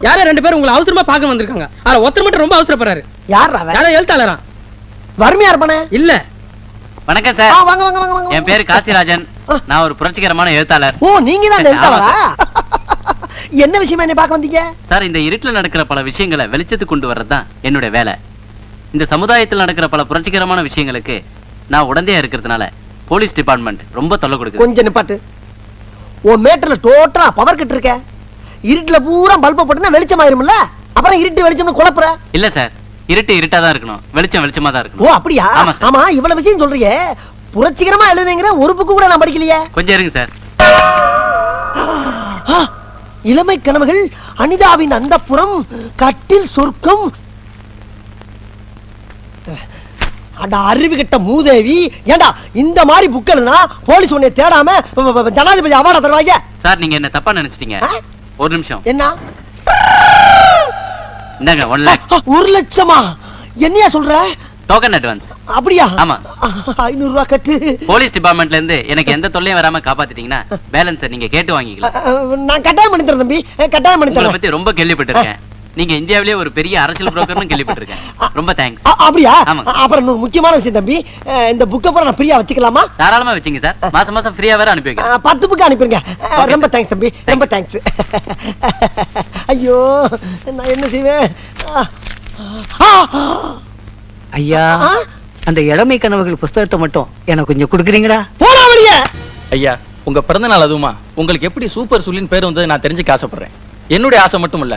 யாரோ ரெண்டு பேரும் உங்களை அவசரமா பார்க்க வந்திருக்காங்க? ஆனா ஒருத்தர் மட்டும் ரொம்ப அவசரப்படுறாரு. யார் அவன்? யாரோ எழுத்தாளரா? வறுமையா இருப்பானே இல்ல. வணக்கம் சார். வாங்க வாங்க வாங்க வாங்க என் பேரு காசிராஜன். நான் ஒரு புரட்சிகரமான எழுத்தாளர். ஓ நீங்க தான் எழுத்தாளரா? என்ன விஷயமா என்ன பார்க்க வந்தீங்க? சார் இந்த இருட்டுல நடக்கிற பல விஷயங்களை வெளிச்சத்துக்கு கொண்டு வர்றது தான் என்னுடைய வேலை. இந்த சமுதாயத்தில் நடக்கிற பல புரட்சிகரமான விஷயங்களுக்கு நான் உடந்தையா இருக்கிறதுனால போலீஸ் டிபார்ட்மெண்ட் ரொம்ப தொல்லை கொடுக்குது. கொஞ்சம் நிப்பாட்டு. உன் மேட்டர்ல டோட்டலா பவர் கட் இருக்க இருட்டுல பூரா பல்ப போட்டுனா வெளிச்சம் ஆயிரும்ல? அப்புறம் இருட்டு வெளிச்சம்னு குழப்புற? இல்ல சார். இருட்டு இருட்டா தான் இருக்கணும். வெளிச்சம் வெளிச்சமா தான் ஓ இருக்கணும் அப்படியா? ஆமா இவ்வளவு விஷயம் சொல்றியே. புரட்சிகரமா எழுதுங்கிற ஒரு புக்கு கூட நான் படிக்கலையே. கொஞ்சம் இருங்க சார். இளமை கனவுகள் அனிதாவின் அந்தப்புறம் கட்டில் சொர்க்கம். அட அறிவு கெட்ட மூதேவி. ஏண்டா இந்த மாதிரி புக் எழுதுனா போலீஸ் உன்னை தேடாம ஜனாதிபதி அவார்டா தருவாங்க? சார் நீங்க என்ன தப்பா நினைச்சிட்டீங்க? ஒரு நிமிஷம். என்ன? இந்தாங்க ஒன் லேக் ஒரு லட்சமா? என்னையா சொல்ற? டோக்கன் அட்வான்ஸ் அப்படியா? ஆமா. ஐநூறு ரூபாய் கட்டு. போலீஸ் டிபார்ட்மெண்ட்ல இருந்து எனக்கு எந்த தொல்லையும் வராம காப்பாத்திட்டீங்கன்னா பேலன்ஸை நீங்க கேட்டு வாங்கிக்கலாம். நான் கட்டாயம் பண்ணி தரேன் தம்பி. கட்டாயம் பண்ணி தரேன். பத்தி ரொம்ப கேள்விப்பட்டிருக்கேன். நீங்க இந்தியாவிலேயே ஒரு பெரிய அரசியல் புரோக்கர்னு கேள்விப்பட்டிருக்கேன். ரொம்ப தேங்க்ஸ் ஆ, அப்படியா? அப்புறம் இன்னொரு முக்கியமான விஷயம் தம்பி இந்த புக்கை பூரா நான் ஃப்ரீயா வச்சுக்கலாமா? தாராளமா வச்சுங்க சார். மாசம் மாசம் ஃப்ரீயா வேற அனுப்பி வைக்கிறேன். பத்து புக்கு Okay, ரொம்ப. தேங்க்ஸ் தம்பி ரொம்ப தேங்க்ஸ் ஐயோ நான் என்ன செய்வேன்? ஐயா அந்த இளமை கனவுகள் புஸ்தகத்தை மட்டும் எனக்கு கொஞ்சம் கொடுக்குறீங்களா? போடா வெளியே! ஐயா உங்க பிறந்த நாள் அதுவுமா. உங்களுக்கு எப்படி சூப்பர் சுல்லின் பேர் வந்தது நான் தெரிஞ்சுக்க ஆசைப்படுறேன். என்னுடைய ஆசை மட்டும் இல்ல.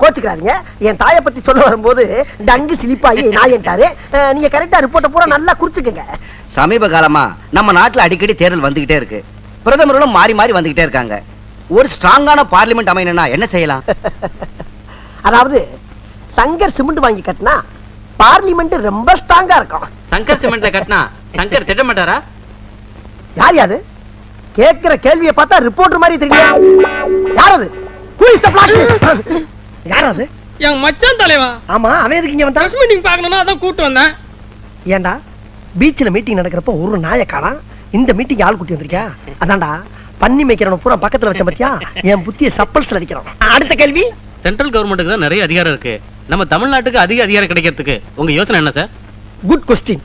கோச்சுக்கிறாதீங்க. என் தாயை பத்தி சொல்ல வரும்போது டங்கு சிலிப்பாயி நாயன்ட்டாரு நீங்க கரெக்டா ரிப்போர்ட்டை பூரா நல்லா குறிச்சுக்கங்க. சமீப காலமா நம்ம நாட்டுல அடிக்கடி தேர்தல் வந்துகிட்டே இருக்கு. பிரதமர்களும் மாறி மாறி வந்துகிட்டே இருக்காங்க. ஒரு ஸ்ட்ராங்கான பார்லிமெண்ட் அமையணும்னா என்ன செய்யலாம்? அதாவது சங்கர் சிமெண்ட் வாங்கி கட்டினா பார்லிமெண்ட் ரொம்ப ஸ்ட்ராங்கா இருக்கும். சங்கர் சிமெண்ட்ல கட்டினா சங்கர் திட்ட மாட்டாரா? யார் யாது கேக்குற கேள்வியை பார்த்தா ரிப்போர்ட்டர் மாதிரி தெரியல யார் அது? Who is the black sheep? யார் அது என் மச்சான் தலைவா. ஆமா அவன் எதுக்கு இங்க வந்தான்? மீட்டிங் பார்க்கணும்னா அதான் கூட்டு வந்தேன். ஏன்டா? பீச்ல மீட்டிங் நடக்கிறப்ப ஒரு நாயை காணாம் இந்த மீட்டிங் ஆள் கூட்டி வந்திருக்கியா? அதான்டா பண்ணி மேய்க்கிறவன பூரா பக்கத்துல வச்ச பத்தியா? என் புத்திய சப்பல்ஸ்ல அடிக்கிறான். அடுத்த கேள்வி? சென்ட்ரல் கவர்மெண்ட்டுக்கு தான் நிறைய அதிகாரம் இருக்கு. நம்ம தமிழ்நாட்டுக்கு அதிக அதிகாரம் கிடைக்கிறதுக்கு உங்க யோசனை என்ன சார் குட் கொஸ்டின்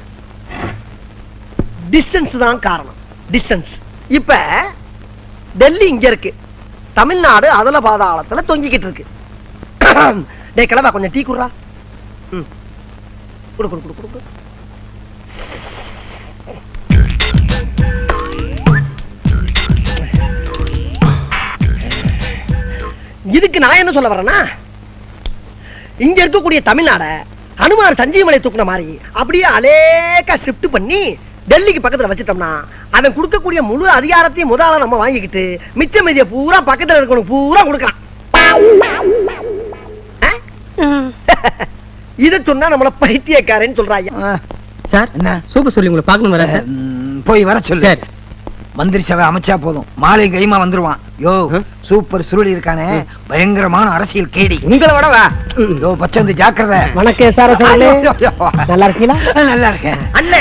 டிஸ்டன்ஸ் தான் காரணம். டிஸ்டன்ஸ் இப்போ டெல்லி இங்கே இருக்கு. தமிழ்நாடு அதல பாதாளத்தில் தொங்கிக்கிட்டு இருக்கு. டே கிளம்பா கொஞ்சம் டீ குடுறா. ம். கொடு கொடு கொடு கொடு இதுக்கு நான் என்ன சொல்ல வரேன்னா இங்க இருக்கக்கூடிய தமிழ்நாட ஹனுமார் சஞ்சீவமலை தூக்குன மாதிரி அப்படியே அலேக்கா ஷிஃப்ட் பண்ணி டெல்லிக்கு பக்கத்துல வச்சிட்டோம்னா அவன் கொடுக்கக்கூடிய முழு அதிகாரத்தையும் முதல்ல நம்ம வாங்கிக்கிட்டு மிச்ச மீதிய பூரா பக்கத்துல இருக்கணும் பூரா கொடுக்கலாம்? இத சொன்னா நம்மள பைத்தியக்காரன்னு சொல்றாங்க சார் என்ன? சூப்பர் சொல்லி உங்களை பார்க்கணும் வரேன் சார். ம், போய் வர சொல்லு. சரி. மந்திரி சபை அமைச்சா போதும். மாலை கைமா வந்துருவான். யோ. சூப்பர் சுருளி இருக்கானே. பயங்கரமான அரசியல் கேடி. உங்களை விட வா. யோ பச்சந்து ஜாக்கிரதை. வணக்கம் சார். நல்லா இருக்கீங்களா? நல்லா இருக்கேன். அண்ணே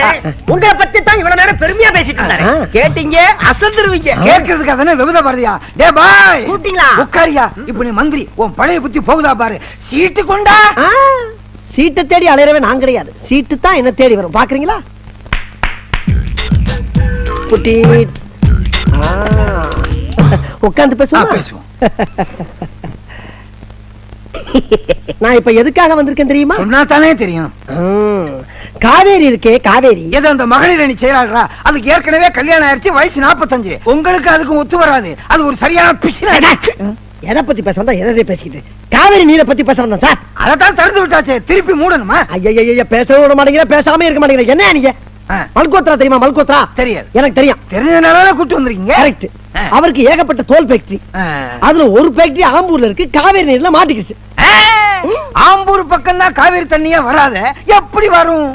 உங்களை பத்தி தான் இவ்வளவு நேரம் பெருமையா பேசிட்டு இருந்தாரு. கேட்டீங்க அசந்துருவீங்க. கேட்கறதுக்கு அதானே விபத பாரதியா? டே பாய். கூப்பிட்டீங்களா? உட்காரியா? இப்ப நீ மந்திரி உன் பழைய புத்தி போகுதா பாரு. சீட்டு கொண்டா. சீட்டை தேடி அலையறவே நான் கிடையாது. சீட்டு தான் என்ன தேடி வரும். பாக்குறீங்களா? குட்டி உட்காந்து ஆ, பேசுவோம்? பேசுவோம். நான் இப்ப எதுக்காக வந்திருக்கேன் தெரியுமா? சொன்னா தானே தெரியும் காவேரி இருக்கே காவேரி. எது அந்த மகளிர் அணி செயலாளரா? அதுக்கு ஏற்கனவே கல்யாணம் ஆயிடுச்சு வயசு 45 உங்களுக்கு அதுக்கும் ஒத்து வராது. அது ஒரு சரியான பிசின. எதை பத்தி பேச வந்தா எதை பேசிக்கிட்டு காவேரி நீரை பத்தி பேச வந்தேன் சார். அதத்தான் திறந்து விட்டாச்சே. திருப்பி மூடணுமா? ஐயா பேச விட மாட்டேங்கிற பேசாம இருக்க மாட்டேங்கிற. என்ன நீங்க? மல்கோத்ரா தெரியுமா? மல்கோத்ரா? தெரியாது. எனக்கு தெரியும். தெரிஞ்சதுனால கூட்டு வந்திருக்கீங்க? கரெக்ட். அவருக்கு ஏகப்பட்ட தோல் ஃபேக்டரி. அதுல ஒரு ஃபேக்டரி ஆம்பூர்ல இருக்கு காவேரி நீர்ல மாட்டிக்கிச்சு. ஆம்பூர் பக்கம் தான் காவிரி தண்ணியே வராத. எப்படி வரும்?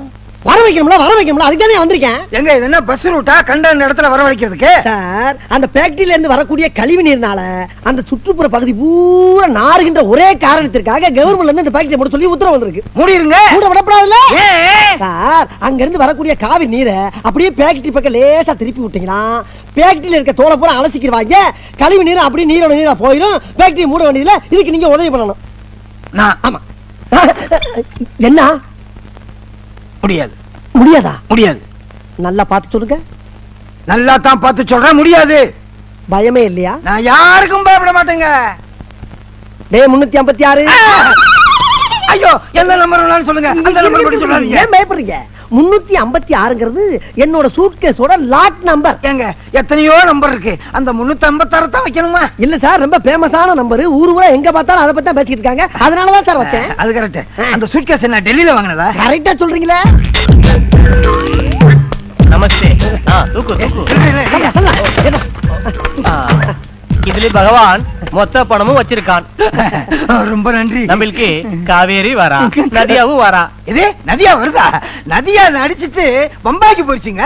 வர வைக்கணும்ல வர வைக்கணும்ல அதுக்கு தானே வந்திருக்கேன். எங்க இது என்ன பஸ் ரூட்டா கண்ட இடத்துல வரவழைக்கிறதுக்கு சார் அந்த ஃபேக்டரியில இருந்து வரக்கூடிய கழிவு நீர்னால அந்த சுற்றுப்புற பகுதி பூரா நாறுகின்ற ஒரே காரணத்திற்காக கவர்மெண்ட்ல இருந்து இந்த ஃபேக்டரி மூட சொல்லி உத்தரவு வந்திருக்கு. மூடிருங்க. மூட விடப்படாதுல்ல? சார் அங்க இருந்து வரக்கூடிய காவி நீரை அப்படியே ஃபேக்டரி பக்கம் லேசா திருப்பி விட்டீங்கன்னா ஃபேக்டரியில இருக்க தோலை பூரா அலசிக்கிடுவாங்க. கழிவு நீர் அப்படியே நீரோட நீரா போயிடும் ஃபேக்டரி மூட வேண்டியதுல இதுக்கு நீங்க உதவி பண்ணணும். நான் ஆமா. என்ன? முடியாது. முடியாதா? முடியாது. நல்லா பார்த்து சொல்லுங்க. நல்லா தான் பார்த்து சொல்றேன் முடியாது. பயமே இல்லையா? நான் யாருக்கும் பயப்பட மாட்டேங்க. டே முன்னூத்தி ஐம்பத்தி ஆறு. ஐயோ எந்த நம்பர் சொல்லுங்க. அந்த நம்பர் சொல்லாதீங்க ஏன் பயப்படுறீங்க? முன்னூத்தி ஐம்பத்தி ஆறுங்கிறது என்னோட சூட்கேஸோட லாக் நம்பர் ஏங்க எத்தனையோ நம்பர் இருக்கு அந்த முன்னூத்தி ஐம்பத்தாறு தான் வைக்கணுமா இல்ல சார் ரொம்ப ஃபேமஸான நம்பர் ஊரு ஊரா எங்க பார்த்தாலும் அதை பத்தி தான் பேசிக்கிட்டு இருக்காங்க அதனாலதான் சார் வச்சேன் அது கரெக்ட் அந்த சூட்கேஸ் என்ன டெல்லியில வாங்கினதா கரெக்டா சொல்றீங்களே நமஸ்தே ஆ, தூக்கு தூக்கு இதுல பகவான் மொத்த பணமும் வச்சிருக்கான். ரொம்ப நன்றி. நம்மளுக்கு காவேரி வரா நதியாவும் வரா. இது நதியா வருதா? நதியா அடிச்சிட்டு பம்பாய்க்கு போயிடுச்சுங்க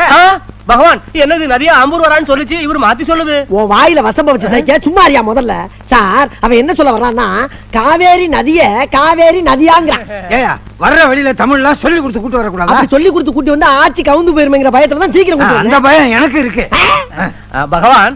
பகவான் என்னது நதியா ஆம்பூர் வரான்னு சொல்லுச்சு இவர் மாத்தி சொல்லுது. உன் வாயில வசம்ப வச்சு சும்மா அறியா முதல்ல? சார் அவன் என்ன சொல்ல வர்றான்னா காவேரி நதிய காவேரி நதியாங்கிறான் ஏயா வர்ற வழியில தமிழ்லாம் சொல்லி கொடுத்து கூட்டு வரக்கூடாதா? அப்படி சொல்லி கொடுத்து கூட்டி வந்து ஆட்சி கவுந்து போயிருமேங்கிற பயத்துல தான் சீக்கிரம் அந்த. பயம் எனக்கு இருக்கு. பகவான்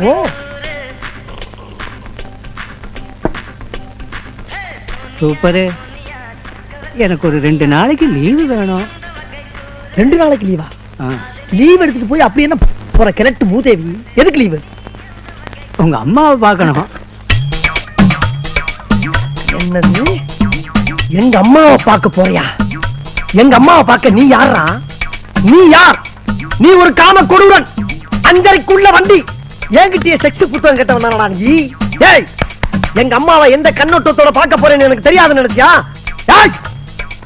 ஓ. சூப்பரு. எனக்கு ஒரு ரெண்டு நாளைக்கு லீவு வேணும். ரெண்டு நாளைக்கு லீவா. லீவ் எடுத்துட்டு போய் அப்படி என்ன போற கிழட்டு மூதேவி? எதுக்கு லீவு உங்க அம்மாவை பார்க்கணும். என்னது? எங்க அம்மாவை பார்க்க போறியா? எங்க அம்மாவை பார்க்க நீ யாரா நீ யார்? நீ ஒரு காம கொடூரன். அஞ்சரைக்குள்ள வண்டி. என்கிட்டயே செக்ஸ் புத்தகம் கேட்ட வந்தானடா நீ? ஏய் எங்க அம்மாவை எந்த கண்ணோட்டத்தோட பார்க்க போறேன்னு எனக்கு தெரியாதுன்னு நினைச்சியா? ஏய்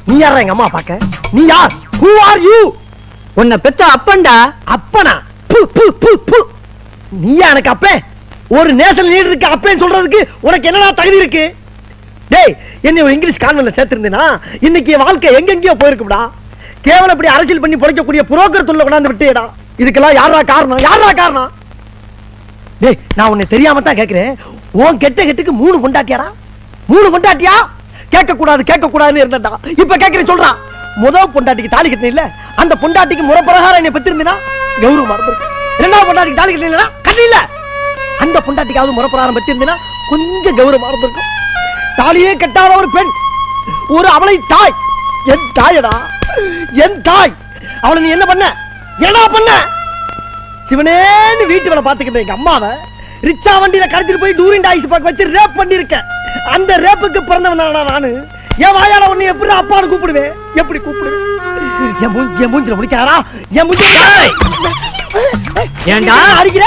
நீ யாரா எங்க அம்மா பார்க்க? நீ யார்? ஹூ ஆர் யூ உன்னை பெத்த அப்பன்டா. அப்பனா? பு பு பு பு. நீயா எனக்கு அப்பே? ஒரு நேஷனல் லீடர் இருக்கு அப்பேன்னு சொல்றதுக்கு உனக்கு என்னடா தகுதி இருக்கு? டேய் என்னை ஒரு இங்கிலீஷ் கான்வென்ட்ல சேர்த்திருந்தேனா? இன்னைக்கு வாழ்க்கை எங்கெங்கேயோ போயிருக்கும்டா. கேவலம் இப்படி அரசியல் பண்ணி பொழைக்கக்கூடிய புரோக்கர் தொல்லை கொண்டாந்து விட்டேடா. இதுக்கெல்லாம் யாரா காரணம்? யாரா காரணம்? டேய் நான் உன்னை தெரியாம தான் கேட்கிறேன். உன் கெட்ட கெட்டுக்கு மூணு பொண்டாட்டியாடா? மூணு பொண்டாட்டியா? கேட்க கூடாது கேட்க கூடாதுன்னு இருந்தடா இப்ப கேட்கிறேன் சொல்றான் முதல் பொண்டாட்டிக்கு தாலி கட்டின இல்ல அந்த பொண்டாட்டிக்கு முறப்பிரகாரம் என்னை பெற்றிருந்தீனா கௌரவம் இருந்திருக்கு ரெண்டாவது பொண்டாட்டிக்கு தாலி கட்டினா கட்டி இல்ல அந்த பொண்டாட்டிக்காவது முறப்பிரகாரம் வச்சிருந்தீங்கன்னா கொஞ்சம் கௌரவமா இருந்திருக்கும் தாலியே கட்டாத ஒரு பெண் ஒரு அவளை தாய். என் தாயடா என் தாய். அவளை நீ என்ன பண்ண? என்ன பண்ண? சிவனேன்னு வீட்டு வேலை பாத்துக்கிட்ட எங்க அம்மாவை ரிச்சா வண்டியில கடத்திட்டு போய் டூரிங் டாய்ஸ் பார்க்க வச்சு ரேப் பண்ணிருக்கேன் அந்த ரேப்புக்கு பிறந்தவன் நானு. என் வாயால உன்னை எப்படி அப்பான்னு கூப்பிடுவேன்? எப்படி கூப்பிடுவேன் என் மூஞ்சி என் மூஞ்சில முடிக்காரா என் மூஞ்சி ஏண்டா? அடிக்கிற?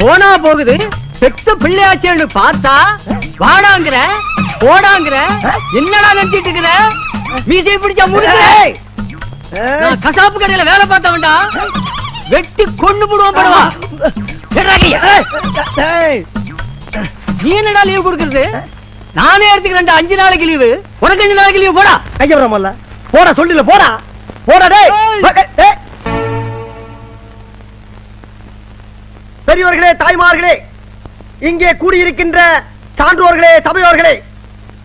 போனா போகுது பெத்த பிள்ளையாச்சேன்னு பார்த்தா வாடாங்கிற போடாங்கிற என்னடா நினைச்சிட்டு இருக்கிற? மீசை பிடிச்சா முடிச்சு கசாப்பு கடையில வேலை பார்த்தவன்டா. வெட்டி கொண்டு போடுவோம் படவா. ஏய்! ஏய்! நீ என்னடா லீவ் கொடுக்கறது? நானே எடுத்துக்கிறேன் அஞ்சு நாளைக்கு லீவு உனக்கு அஞ்சு நாளைக்கு லீவு போடா. கைய விடாமல்ல போடா சொல்லில போடா. போடா டேய். பெரியோர்களே தாய்மார்களே இங்கே கூடியிருக்கின்ற சான்றோர்களே சபையோர்களே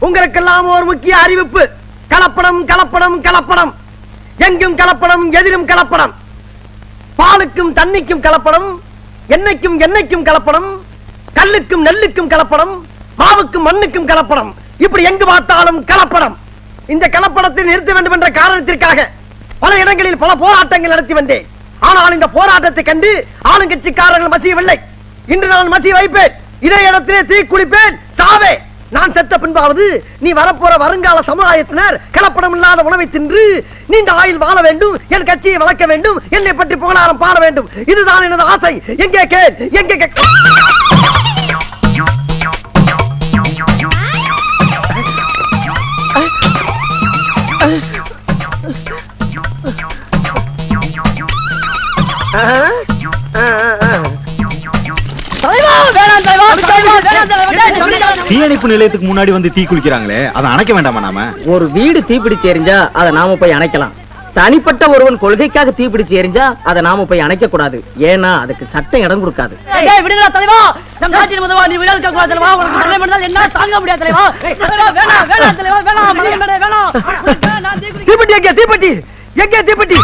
உங்களுக்கெல்லாம் ஒரு முக்கிய அறிவிப்பு. கலப்படம் கலப்படம் கலப்படம். எங்கும் கலப்படம் எதிலும் கலப்படம். பாலுக்கும் தண்ணிக்கும் கலப்படம் எண்ணெய்க்கும் எண்ணெய்க்கும் கலப்படம் கல்லுக்கும் நெல்லுக்கும் கலப்படம் மாவுக்கும் மண்ணுக்கும் கலப்படம். இப்படி எங்கு பார்த்தாலும் கலப்படம். இந்த கலப்படத்தை நிறுத்த வேண்டும் என்ற காரணத்திற்காக பல இடங்களில் பல போராட்டங்கள் நடத்தி வந்தேன். ஆனால் இந்த போராட்டத்தை கண்டு ஆளுங்கட்சிக்காரர்கள் மசியவில்லை. இன்று நான் மசிய வைப்பேன். இதே இடத்திலே தீ குளிப்பேன். சாவே! நான் செத்த பின்பாவது நீ வரப்போற வருங்கால சமுதாயத்தினர் கலப்படம் இல்லாத உணவை தின்று நீண்ட ஆயுள் வாழ வேண்டும் என் கட்சியை வளர்க்க வேண்டும் என்னை பற்றி புகழாரம் பாட வேண்டும். இதுதான் எனது ஆசை. எங்கே கேள்? எங்கே கே- தீயணைப்பு நிலையத்துக்கு முன்னாடி வந்து தீ குளிக்கிறாங்களே அதை அணைக்க வேண்டாமா நாம? ஒரு வீடு தீப்பிடிச்சு எரிஞ்சா அதை நாம போய் அணைக்கலாம். தனிப்பட்ட ஒருவன் கொள்கைக்காக தீப்பிடிச்சு எரிஞ்சா அதை நாம போய் அணைக்க கூடாது. ஏன்னா அதுக்கு சட்டம் இடம் கொடுக்காது. தீப்பெட்டி எங்க தீப்பெட்டி? எங்க தீப்பெட்டி?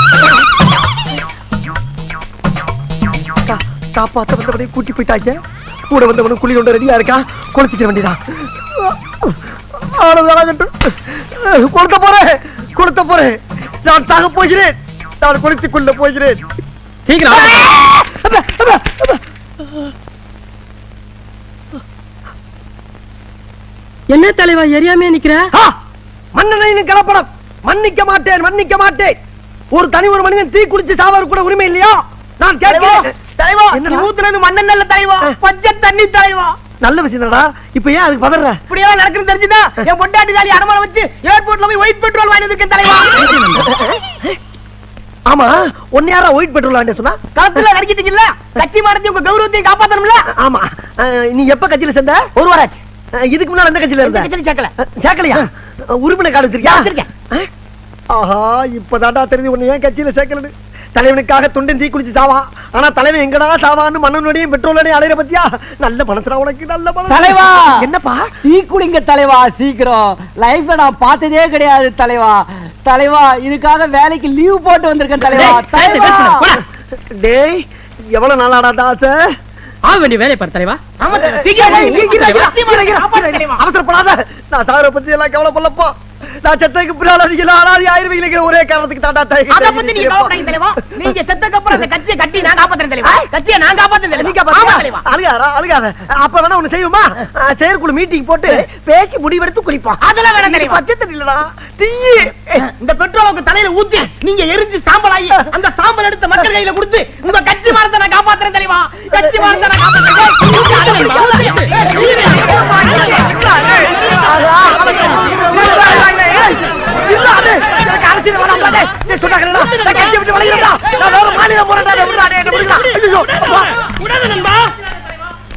காப்பாத்த வந்தவனை கூட்டி போயிட்டாங்க. கூட வந்தவனும் குழி கொண்டு ரெடியா இருக்கா? கொளுத்திக்க வேண்டியதா? கொளுத்த போறேன் கொளுத்த போறேன். நான் சாக போகிறேன். நான் கொளுத்திக் கொள்ள போகிறேன். சீக்கிரம். என்ன தலைவா எரியாமே நிக்கிற! மண்ணெண்ணையிலும் கலப்படம். மன்னிக்க மாட்டேன் மன்னிக்க மாட்டேன். ஒரு தனி ஒரு மனிதன் தீ குளிச்சு சாவது கூட உரிமை இல்லையா? நான் கேட்கிறேன். தலைவா? நீ ஊத்துனது மண்ணெண்ணெல்ல தலைவா பச்சை தண்ணி தலைவா. நல்ல விஷயம் இப்ப ஏன் அதுக்கு பதற? இப்படியெல்லாம் நடக்குன்னு தெரிஞ்சுதா என் பொண்டாட்டி தாலி அடமானம் வச்சு ஏர்போர்ட்ல போய் ஒயிட் பெட்ரோல் வாங்கி இருக்கேன் தலைவா. ஆமா ஒன்னு யாரா ஒயிட் பெட்ரோல் வாண்டி சொன்னா? களத்துல நடிக்கிட்டீங்கல்ல கட்சி மாறத்தி உங்க கௌரவத்தையும் காப்பாத்தணும்ல? ஆமா. நீ எப்ப கட்சியில சேர்ந்த? ஒரு வாராச்சு. இதுக்கு முன்னால எந்த கட்சியில இருந்த? கட்சியில சேர்க்கல. சேர்க்கலையா? உறுப்பினர் கார்டு வச்சிருக்கியா? வச்சிருக்கேன். ஆஹா இப்பதான்டா தெரிஞ்சு உன்னை ஏன் கட்சியில சேர்க்கலன்னு. தலைவனுக்காக தொண்டன் தீ குளிச்சு சாவா. ஆனா தலைவன் எங்கடா சாவான்னு மண்ணனுடையும் பெட்ரோலோடையும் அலையிற பத்தியா? நல்ல மனசுடா உனக்கு நல்ல மனசு. தலைவா! என்னப்பா? டீ குடிங்க தலைவா சீக்கிரம். லைஃப்ல நான் பார்த்ததே கிடையாது தலைவா. தலைவா இதுக்காக வேலைக்கு லீவ் போட்டு வந்திருக்கேன் தலைவா. தலைவா. டேய் எவ்வளவு நாளாடா தாச? ஆக வேண்டிய வேலையை பாரு தலைவா. அவசரப்படாத. நான் சாகர பத்தி எல்லாம் கவலைப்படலப்பா. நான் செத்ததுக்கு பின்னால நீங்க அனாதி ஆயிருவீங்க ஒரே காரணத்துக்கு தாண்டா தாய் அத பத்தி நீங்க கவலைப்படாதீங்க தலைவா. நீங்க செத்தக்கு அப்புறம் அந்த கட்சியை கட்டி நான் காப்பாத்துறேன் தலைவா. கட்சியை நான் காப்பாத்துறேன் நீங்க தலைவா. அழுகாரா அழுகாத. அப்ப வேணா ஒண்ணு செய்வோமா? செயற்குழு மீட்டிங் போட்டு பேசி முடிவெடுத்து குளிப்போம். அதெல்லாம் வேணாம் தலைவா. பச்சை தண்ணி இல்லடா தீயி இந்த பெட்ரோலுக்கு தலையில ஊத்தி நீங்க எரிஞ்சு சாம்பல் ஆகி அந்த சாம்பல் எடுத்து மக்கள் கையில கொடுத்து உங்க கட்சி மாரத்தை நான் காப்பாத்துறேன் தலைவா. கட்சி மாரத்தை நான் காப்பாத்துறேன். விட்டு வளையிடா நான் வேற மாநிலம் போறேன்டா என்ன விடுடா ஐயோ உடாத நண்பா.